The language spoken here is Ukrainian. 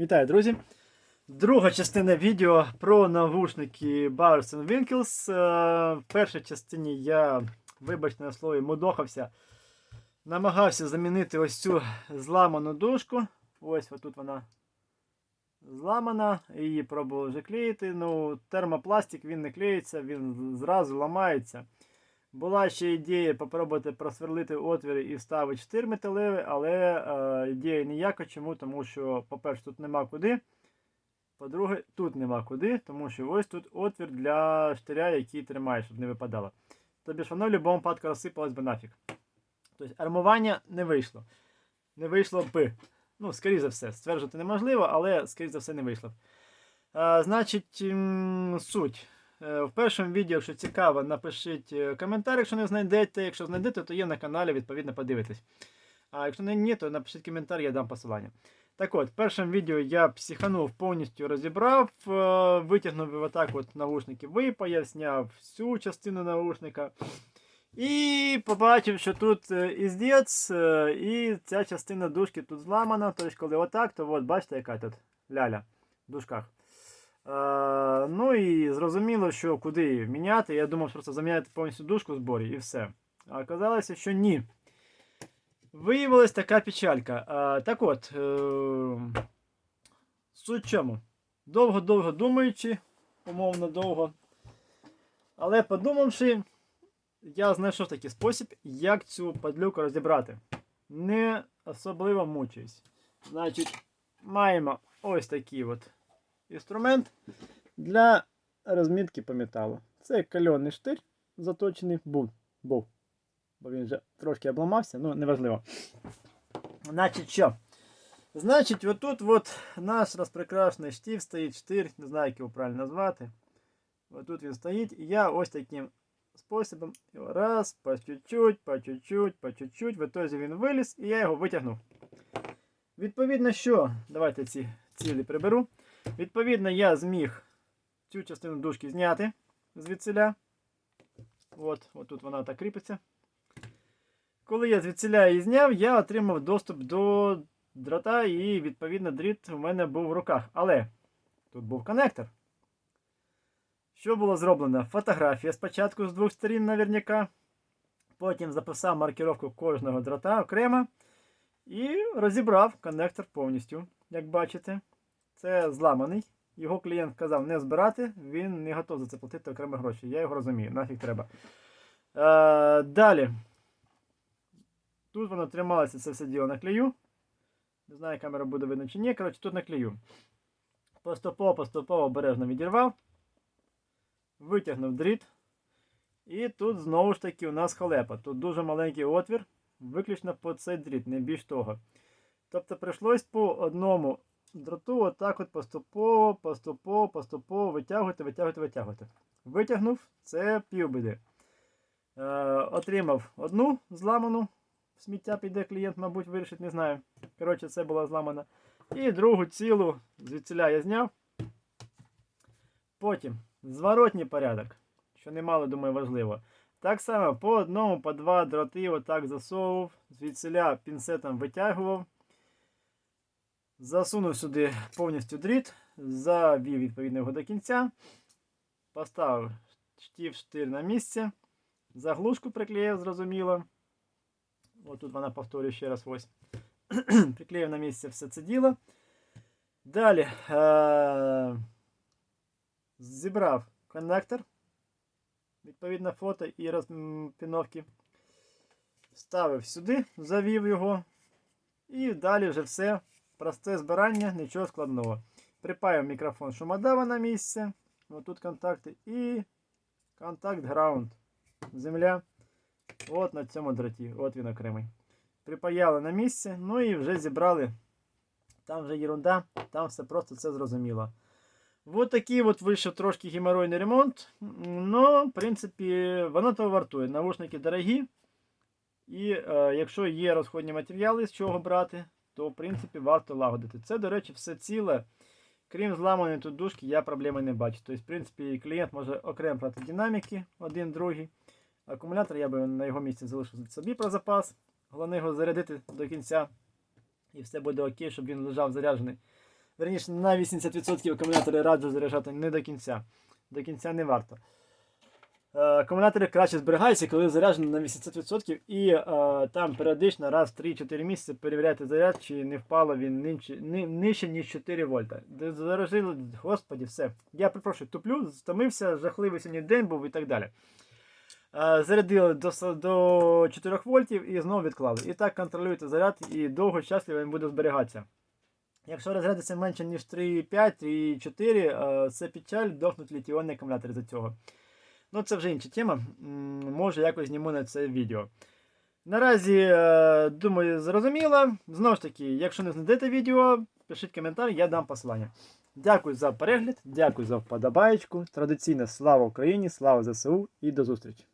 Вітаю, друзі! Друга частина відео про навушники Bowers Winkles. Е, В першій частині я, вибачте на слові, мудохався. Намагався замінити ось цю зламану дужку. Ось тут вона зламана. Її пробував вже клеїти. Ну, термопластик він не клеїться, він зразу ламається. Була ще ідея попробувати просверлити отвіри і вставити штир металевий, але е, ідея ніяка. Чому? Тому що, по-перше, тут нема куди. По-друге, тут нема куди, тому що ось тут отвір для штиря, який тримає, щоб не випадало. Тобі ж воно в будь-якому випадку розсипалось би нафіг. Тобто армування не вийшло. Не вийшло б. Ну, скоріше за все, стверджувати неможливо, але, скоріше за все, не вийшло. А, значить, м, суть. Е, В першому відео, якщо цікаво, напишіть е, коментар, якщо не знайдете. Якщо знайдете, то є на каналі, відповідно, подивитесь. А якщо не ні, то напишіть коментар, я дам посилання. Так от, в першому відео я психанув, повністю розібрав, е, витягнув отак от наушники випаяв, зняв всю частину наушника. І побачив, що тут іздець, і ця частина дужки тут зламана. Тобто, коли отак, то от, бачите, яка тут ляля в дужках. Е, ну і зрозуміло, що куди її міняти. Я думав, просто заміняти повністю дужку в зборі і все. А оказалося, що ні. Виявилась така печалька. А, так от, е, суть чому? Довго-довго думаючи, умовно довго. Але подумавши, я знайшов такий спосіб, як цю падлюку розібрати. Не особливо мучаюсь. Значить, маємо ось такий от інструмент для розмітки по металу. Це кальонний штир заточений був. був бо він вже трошки обламався, ну неважливо. Значить, що? Значить, отут от наш розпрекрасний штів стоїть штир, не знаю, як його правильно назвати. Отут він стоїть, і я ось таким способом його раз, по чуть-чуть, по чуть-чуть, по чуть-чуть, в ітозі він виліз, і я його витягнув. Відповідно, що? Давайте ці цілі приберу. Відповідно, я зміг цю частину дужки зняти звідсиля. От, от тут вона так кріпиться. Коли я звідсіля її зняв, я отримав доступ до дрота і, відповідно, дріт у мене був в руках. Але тут був коннектор. Що було зроблено? Фотографія спочатку з двох сторін наверняка. Потім записав маркировку кожного дрота окремо. І розібрав коннектор повністю, як бачите. Це зламаний. Його клієнт казав не збирати, він не готов за це платити окремо гроші. Я його розумію, нафіг треба. Е, далі. Тут воно трималося це все діло на клею. Не знаю, камера буде видно чи ні. Коротше, тут на клею. Поступово, поступово обережно відірвав. Витягнув дріт. І тут знову ж таки у нас халепа. Тут дуже маленький отвір, виключно по цей дріт, не більш того. Тобто прийшлось по одному дроту отак от поступово, поступово, поступово витягувати, витягувати, витягувати. Витягнув, це півбіди. Е, отримав одну зламану сміття піде клієнт, мабуть, вирішить, не знаю. Коротше, це була зламана. І другу цілу звідсіля я зняв. Потім зворотній порядок, що немало, думаю, важливо. Так само по одному, по два дроти отак засовував, звідсіля пінцетом витягував. Засунув сюди повністю дріт, завів відповідно його до кінця. Поставив штів штир на місце. Заглушку приклеїв, зрозуміло. Ось тут вона повторює ще раз ось. Приклеїв на місце все це діло. Далі е- зібрав коннектор. Відповідно, фото і розпіновки. Вставив сюди, завів його. І далі вже все. Просте збирання, нічого складного. Припаяв мікрофон шумодава на місце. Ось тут контакти і контакт граунд. Земля. От на цьому дроті, от він окремий. Припаяли на місце, ну і вже зібрали. Там вже ерунда, там все просто це зрозуміло. От такий от вийшов трошки геморройний ремонт. Ну, в принципі, воно того вартує. Навушники дорогі. І е, якщо є розходні матеріали, з чого брати, то в принципі варто лагодити. Це, до речі, все ціле. Крім зламаної тут дужки, я проблеми не бачу. Тобто, в принципі, клієнт може окремо брати динаміки, один, другий. Акумулятор я би на його місці залишив собі про запас. Головне його зарядити до кінця. І все буде окей, щоб він лежав заряджений. верніше на 80% акумулятори раджу заряджати не до кінця. До кінця не варто. Е, Акумулятори краще зберігаються, коли заряджені на 80% і е, там періодично раз в 3-4 місяці перевіряйте заряд, чи не впало він нижче, ни- нижче ніж 4 вольта. Де Заражили, господі, все. Я перепрошую, туплю, стомився, жахливий сьогодні день був і так далі. Е, Зарядили до, до 4 вольтів і знову відклали. І так контролюйте заряд і довго щасливо він буде зберігатися. Якщо розрядиться менше, ніж 3,5, 3,4, е, це печаль, дохнуть літіонні акумулятори за цього. Ну, це вже інша тема. Може, якось зніму на це відео. Наразі, е, думаю, зрозуміло. Знову ж таки, якщо не знайдете відео, пишіть коментар, я дам посилання. Дякую за перегляд, дякую за вподобаєчку. Традиційно слава Україні, слава ЗСУ і до зустрічі!